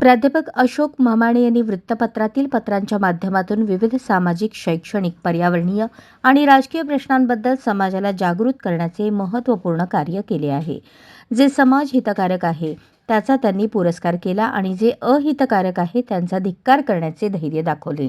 प्राध्यापक अशोक ममाणे यांनी वृत्तपत्रातील पत्रांच्या माध्यमातून विविध सामाजिक शैक्षणिक पर्यावरणीय आणि राजकीय प्रश्नांबद्दल समाजाला जागृत करण्याचे महत्त्वपूर्ण कार्य केले आहे. जे समाज हितकारक आहे त्याचा त्यांनी पुरस्कार केला आणि जे अहितकारक आहे त्यांचा धिक्कार करण्याचे धैर्य दाखवले.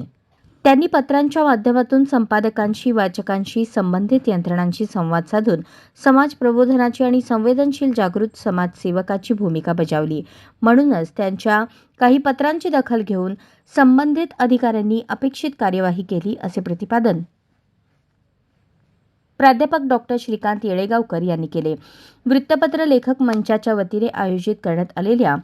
त्यांनी पत्रांच्या माध्यमातून संपादकांशी वाचकांशी संबंधित यंत्रणांशी संवाद साधून समाज प्रबोधनाची आणि संवेदनशील जागृत समाजसेवकाची भूमिका बजावली. म्हणूनच त्यांच्या काही पत्रांची दखल घेऊन संबंधित अधिकाऱ्यांनी अपेक्षित कार्यवाही केली असे प्रतिपादन प्राध्यापक डॉक्टर श्रीकांत येळेगावकर यांनी केले. वृत्तपत्र लेखक मंचाच्या वतीने आयोजित करण्यात आलेल्या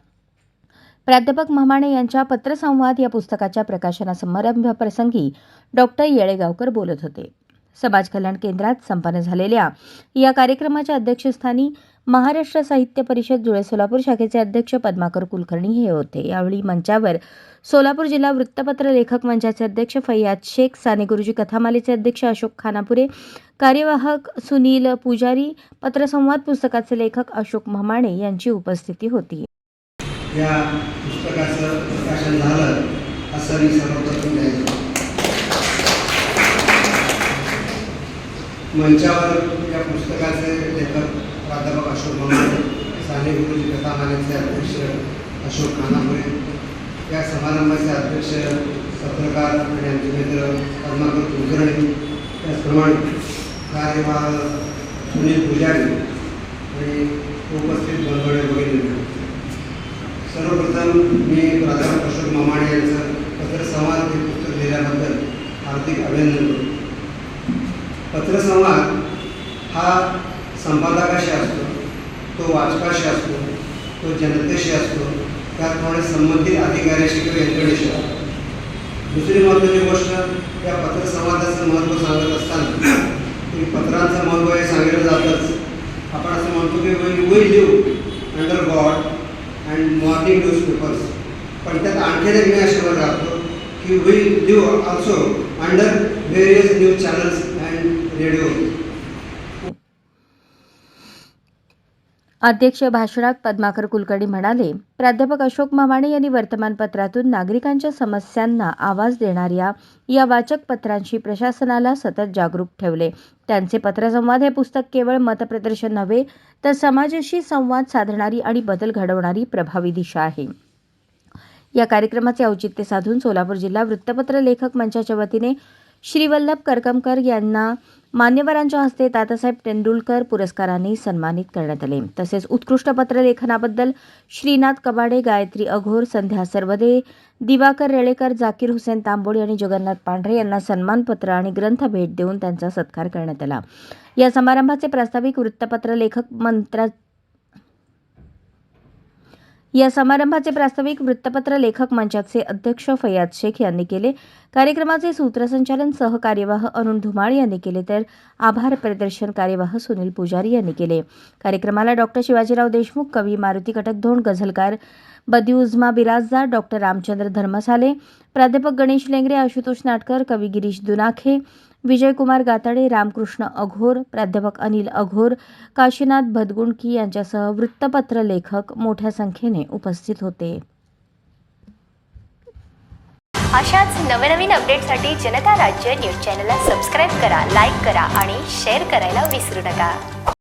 प्राध्यापक महमाणे यांच्या पत्रसंवाद या पुस्तकाच्या प्रकाशना समारंभाप्रसंगी डॉक्टर येळेगावकर बोलत होते. समाज कल्याण केंद्रात संपन्न झालेल्या या कार्यक्रमाच्या अध्यक्षस्थानी महाराष्ट्र साहित्य परिषद जुळे सोलापूर शाखेचे अध्यक्ष पद्माकर कुलकर्णी हे होते. यावेळी मंचावर सोलापूर जिल्हा वृत्तपत्र लेखक मंचाचे अध्यक्ष फैयाद शेख साने गुरुजी कथामालेचे अध्यक्ष अशोक खानापुरे कार्यवाहक सुनील पुजारी पत्रसंवाद पुस्तकाचे लेखक अशोक महमाणे यांची उपस्थिती होती. या पुस्तकाचं प्रकाशन झालं असं मी सर्वप्रथम द्यायचं मंचावर या पुस्तकाचे लेखक प्राध्यापक अशोक मामाणे साने गुरुजी कथामालेचे अध्यक्ष अशोक खानापुरे या समारंभाचे अध्यक्ष पत्रकार आणि आमचे मित्र पद्माकर कुलकर्णी त्याचप्रमाणे कार्यवाह सुनील पुजारी आणि उपस्थित बंधुळे वगैरे सर्वप्रथम मी प्राध्यापक अशोक ममाणे यांचं पत्रसंवाद हे पुस्तक लिहिल्याबद्दल हार्दिक अभिनंदन करतो. पत्रसंवाद हा संपादकाशी असतो तो वाचकाशी असतो तो जनतेशी असतो त्याचप्रमाणे संबंधित अधिकाऱ्याशी किंवा यंत्रणेशी असतो. दुसरी महत्त्वाची गोष्ट या पत्रसंवादाचं महत्त्व सांगत असताना की पत्रांचं महत्त्व हे सांगितलं जातंच. आपण असं म्हणतो की we we live under God and morning newspapers पण त्यात आणखीन एक मी असे राहतो की we live also under various news channels and radio अध्यक्ष भाषणात पद्माकर कुलकर्णी म्हणाले प्राध्यापक अशोक मामाणे यांनी वर्तमानपत्रातून नागरिकांच्या समस्यांना आवाज देणाऱ्या या वाचक पत्रांशी प्रशासनाला सतत जागरूक ठेवले. त्यांचे पत्रसंवाद हे पुस्तक केवळ मतप्रदर्शन नव्हे तर समाजाशी संवाद साधणारी आणि बदल घडवणारी प्रभावी दिशा आहे. या कार्यक्रमाचे औचित्य साधून सोलापूर जिल्हा वृत्तपत्र लेखक मंचाच्या वतीने श्रीवल्लभ करकमकर यांना मान्यवरांच्या हस्ते तातासाहेब तेंडुलकर पुरस्काराने सन्मानित करण्यात आले. तसेच उत्कृष्ट पत्रलेखनाबद्दल श्रीनाथ कबाडे गायत्री अघोर संध्या सरवदे दिवाकर रेळेकर जाकीर हुसेन तांबोळी आणि जगन्नाथ पांढरे यांना सन्मानपत्र आणि ग्रंथ भेट देऊन त्यांचा सत्कार करण्यात आला. या समारंभाचे प्रास्ताविक वृत्तपत्र लेखक मंत्रा या समारंभाचे प्रास्ताविक वृत्तपत्र लेखक मंचाचे अध्यक्ष फैयाद शेख यांनी केले. कार्यक्रमाचे सूत्रसंचालन सहकार्यवाह अरुण धुमाळ यांनी केले तर आभार प्रदर्शन कार्यवाह सुनील पुजारी यांनी केले. कार्यक्रमाला डॉक्टर शिवाजीराव देशमुख कवी मारुती कटकधोंड गझलकार बदिउजमा बिराजदार डॉक्टर रामचंद्र धर्मसाले प्राध्यापक गणेश लेंगरे आशुतोष नाटकर कवी गिरीश दुनाखे विजयकुमार गाताडे रामकृष्ण अघोर प्राध्यापक अनिल अघोर काशीनाथ भदगुंडकी यांच्यासह वृत्तपत्र लेखक मोठ्या संख्येने उपस्थित होते. अशाच नवनवीन अपडेटसाठी जनता राज्य न्यूज चॅनलला सबस्क्राईब करा लाईक करा आणि शेअर करायला विसरू नका.